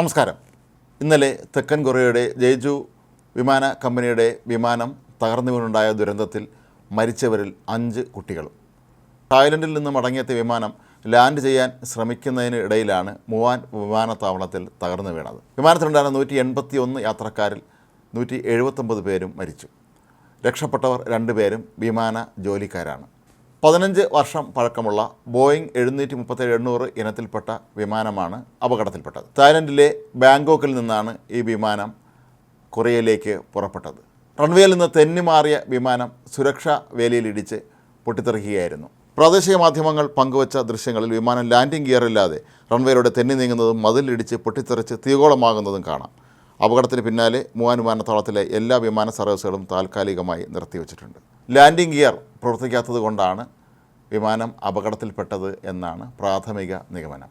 നമസ്കാരം. ഇന്നലെ തെക്കൻ കൊറിയയുടെ ജെയ്ജു വിമാന കമ്പനിയുടെ വിമാനം തകർന്നു വീണുണ്ടായ ദുരന്തത്തിൽ മരിച്ചവരിൽ അഞ്ച് കുട്ടികളും. തായ്ലൻഡിൽ നിന്ന് മടങ്ങിയെത്തിയ വിമാനം ലാൻഡ് ചെയ്യാൻ ശ്രമിക്കുന്നതിനിടയിലാണ് മുവാൻ വിമാനത്താവളത്തിൽ തകർന്നു വീണത്. വിമാനത്തിലുണ്ടായിരുന്ന നൂറ്റി എൺപത്തി ഒന്ന് യാത്രക്കാരിൽ നൂറ്റി എഴുപത്തൊമ്പത് പേരും മരിച്ചു. രക്ഷപ്പെട്ടവർ രണ്ടുപേരും വിമാന ജോലിക്കാരാണ്. പതിനഞ്ച് വർഷം പഴക്കമുള്ള ബോയിങ് എഴുന്നൂറ്റി മുപ്പത്തേഴ് എണ്ണൂറ് ഇനത്തിൽപ്പെട്ട വിമാനമാണ് അപകടത്തിൽപ്പെട്ടത്. തായ്ലൻഡിലെ ബാങ്കോക്കിൽ നിന്നാണ് ഈ വിമാനം കൊറിയയിലേക്ക് പുറപ്പെട്ടത്. റൺവേയിൽ നിന്ന് തെന്നിമാറിയ വിമാനം സുരക്ഷാ വേലിയിലിടിച്ച് പൊട്ടിത്തെറിക്കുകയായിരുന്നു. പ്രാദേശിക മാധ്യമങ്ങൾ പങ്കുവച്ച ദൃശ്യങ്ങളിൽ വിമാനം ലാൻഡിംഗ് ഗിയറില്ലാതെ റൺവേയിലൂടെ തെന്നി നീങ്ങുന്നതും മതിലിടിച്ച് പൊട്ടിത്തെറിച്ച് തീകോളമാകുന്നതും കാണാം. അപകടത്തിന് പിന്നാലെ മൂവാൻ വിമാനത്താവളത്തിലെ എല്ലാ വിമാന സർവീസുകളും താൽക്കാലികമായി നിർത്തിവച്ചിട്ടുണ്ട്. ലാൻഡിംഗ് ഗിയർ പ്രവർത്തിക്കാത്തത് കൊണ്ടാണ് വിമാനം അപകടത്തിൽപ്പെട്ടത് എന്നാണ് പ്രാഥമിക നിഗമനം.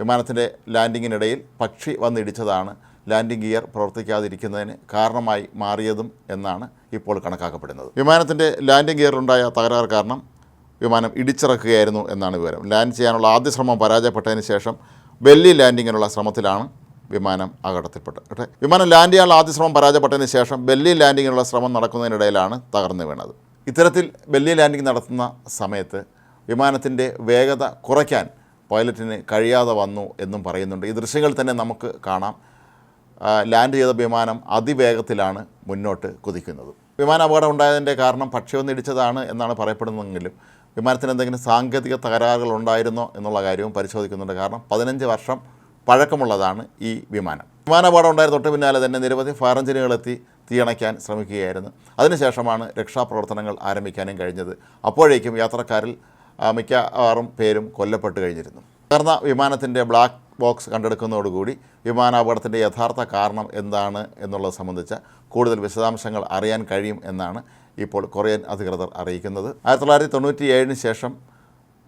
വിമാനത്തിന്റെ ലാൻഡിങ്ങിനിടയിൽ പക്ഷി വന്നിടിച്ചതാണ് ലാൻഡിംഗ് ഗിയർ പ്രവർത്തിക്കാതിരിക്കുന്നതിന് കാരണമായി മാറിയതും എന്നാണ് ഇപ്പോൾ കണക്കാക്കപ്പെടുന്നത്. വിമാനത്തിന്റെ ലാൻഡിംഗ് ഗിയറിലുണ്ടായ തകരാർ കാരണം വിമാനം ഇടിച്ചിറക്കുകയായിരുന്നു എന്നാണ് വിവരം. ലാൻഡ് ചെയ്യാനുള്ള ആദ്യ ശ്രമം പരാജയപ്പെട്ടതിന് ശേഷം വെല്ലി ലാൻഡിങ്ങിനുള്ള ശ്രമത്തിലാണ് വിമാനം അകടത്തിൽപ്പെട്ടു പക്ഷേ വിമാനം ലാൻഡ് ചെയ്യാനുള്ള ആദ്യ ശ്രമം പരാജയപ്പെട്ടതിന് ശേഷം ബെല്ലി ലാൻഡിങ്ങിനുള്ള ശ്രമം നടക്കുന്നതിനിടയിലാണ് തകർന്നു വീണത്. ഇത്തരത്തിൽ ബെല്ലി ലാൻഡിംഗ് നടത്തുന്ന സമയത്ത് വിമാനത്തിന്റെ വേഗത കുറയ്ക്കാൻ പൈലറ്റിന് കഴിയാതെ വന്നു എന്നും പറയുന്നുണ്ട്. ഈ ദൃശ്യങ്ങൾ തന്നെ നമുക്ക് കാണാം. ലാൻഡ് ചെയ്ത വിമാനം അതിവേഗത്തിലാണ് മുന്നോട്ട് കുതിക്കുന്നത്. വിമാന അപകടം ഉണ്ടായതിന്റെ കാരണം പക്ഷിയൊന്ന് ഇടിച്ചതാണ് എന്നാണ് പറയപ്പെടുന്നതെങ്കിലും വിമാനത്തിന് എന്തെങ്കിലും സാങ്കേതിക തകരാറുകൾ ഉണ്ടായിരുന്നോ എന്നുള്ള കാര്യവും പരിശോധിക്കുന്നുണ്ട്. കാരണം പതിനഞ്ച് വർഷം പഴക്കമുള്ളതാണ് ഈ വിമാനം. വിമാനപാഠം ഉണ്ടായ തൊട്ട് പിന്നാലെ തന്നെ നിരവധി ഫാറഞ്ചിനുകളെത്തി തീയണയ്ക്കാൻ ശ്രമിക്കുകയായിരുന്നു. അതിനുശേഷമാണ് രക്ഷാപ്രവർത്തനങ്ങൾ ആരംഭിക്കാനും കഴിഞ്ഞത്. അപ്പോഴേക്കും യാത്രക്കാരിൽ മിക്കവാറും പേരും കൊല്ലപ്പെട്ട് കഴിഞ്ഞിരുന്നു. തകർന്ന വിമാനത്തിന്റെ ബ്ലാക്ക് ബോക്സ് കണ്ടെടുക്കുന്നതോടുകൂടി വിമാനാപകടത്തിന്റെ യഥാർത്ഥ കാരണം എന്താണ് എന്നുള്ളത് സംബന്ധിച്ച കൂടുതൽ വിശദാംശങ്ങൾ അറിയാൻ കഴിയും എന്നാണ് ഇപ്പോൾ കൊറിയൻ അധികൃതർ അറിയിക്കുന്നത്. ആയിരത്തി തൊള്ളായിരത്തി തൊണ്ണൂറ്റി ഏഴിന് ശേഷം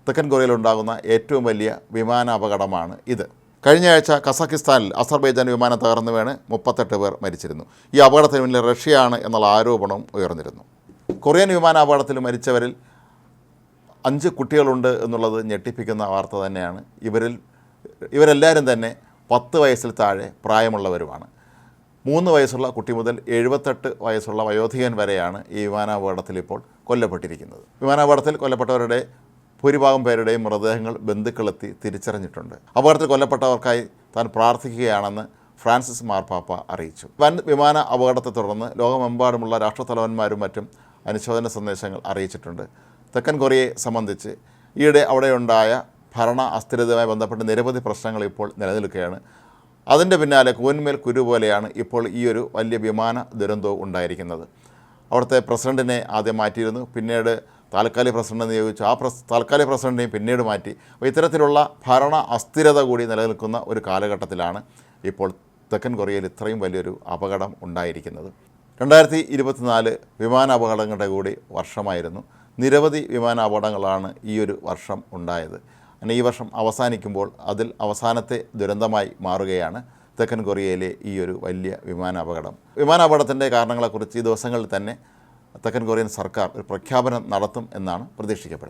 തെക്കൻ കൊറിയയിലുണ്ടാകുന്ന ഏറ്റവും വലിയ വിമാനാപകടമാണ് ഇത്. കഴിഞ്ഞ ആഴ്ച കസാഖിസ്ഥാനിൽ അസർബൈജാൻ വിമാനം തകർന്നു വീണ് മുപ്പത്തെട്ട് പേർ മരിച്ചിരുന്നു. ഈ അപകടത്തിന് പിന്നിൽ റഷ്യയാണ് എന്നുള്ള ആരോപണവും ഉയർന്നിരുന്നു. കൊറിയൻ വിമാന അപകടത്തിൽ മരിച്ചവരിൽ അഞ്ച് കുട്ടികളുണ്ട് എന്നുള്ളത് ഞെട്ടിപ്പിക്കുന്ന വാർത്ത തന്നെയാണ്. ഇവരിൽ ഇവരെല്ലാവരും തന്നെ പത്ത് വയസ്സിൽ താഴെ പ്രായമുള്ളവരുമാണ്. മൂന്ന് വയസ്സുള്ള കുട്ടി മുതൽ എഴുപത്തെട്ട് വയസ്സുള്ള വയോധികൻ വരെയാണ് ഈ വിമാനാപകടത്തിൽ ഇപ്പോൾ കൊല്ലപ്പെട്ടിരിക്കുന്നത്. വിമാനാപകടത്തിൽ കൊല്ലപ്പെട്ടവരുടെ ഭൂരിഭാഗം പേരുടെയും മൃതദേഹങ്ങൾ ബന്ധുക്കളെത്തി തിരിച്ചറിഞ്ഞിട്ടുണ്ട്. അപകടത്തിൽ കൊല്ലപ്പെട്ടവർക്കായി താൻ പ്രാർത്ഥിക്കുകയാണെന്ന് ഫ്രാൻസിസ് മാർപ്പാപ്പ അറിയിച്ചു. വൻ വിമാന അപകടത്തെ തുടർന്ന് ലോകമെമ്പാടുമുള്ള രാഷ്ട്രത്തലവന്മാരും മറ്റും അനുശോചന സന്ദേശങ്ങൾ അറിയിച്ചിട്ടുണ്ട്. തെക്കൻ കൊറിയയെ സംബന്ധിച്ച് ഈയിടെ അവിടെയുണ്ടായ ഭരണ അസ്ഥിരതയുമായി ബന്ധപ്പെട്ട് നിരവധി പ്രശ്നങ്ങൾ ഇപ്പോൾ നിലനിൽക്കുകയാണ്. അതിന്റെ പിന്നാലെ കൂന്മേൽ കുരു പോലെയാണ് ഇപ്പോൾ ഈ ഒരു വലിയ വിമാന ദുരന്തവും ഉണ്ടായിരിക്കുന്നത്. അവിടുത്തെ പ്രസിഡന്റിനെ ആദ്യം മാറ്റിയിരുന്നു. പിന്നീട് താൽക്കാലിക പ്രസിഡന്റ് നിയോഗിച്ചു. ആ പ്രസ് താൽക്കാലിക പ്രസിഡന്റിനെയും പിന്നീട് മാറ്റി. അപ്പോൾ ഇത്തരത്തിലുള്ള ഭരണ അസ്ഥിരത കൂടി നിലനിൽക്കുന്ന ഒരു കാലഘട്ടത്തിലാണ് ഇപ്പോൾ തെക്കൻ കൊറിയയിൽ ഇത്രയും വലിയൊരു അപകടം ഉണ്ടായിരിക്കുന്നത്. രണ്ടായിരത്തി ഇരുപത്തിനാല് വിമാന അപകടങ്ങളുടെ കൂടി വർഷമായിരുന്നു. നിരവധി വിമാന അപകടങ്ങളാണ് ഈ ഒരു വർഷം ഉണ്ടായത്. അങ്ങനെ ഈ വർഷം അവസാനിക്കുമ്പോൾ അതിൽ അവസാനത്തെ ദുരന്തമായി മാറുകയാണ് തെക്കൻ കൊറിയയിലെ ഈ ഒരു വലിയ വിമാന അപകടം. വിമാന കാരണങ്ങളെക്കുറിച്ച് ഈ ദിവസങ്ങളിൽ തന്നെ തെക്കൻ കൊറിയൻ സർക്കാർ ഒരു പ്രഖ്യാപനം നടത്തും എന്നാണ് പ്രതീക്ഷിക്കപ്പെടുന്നത്.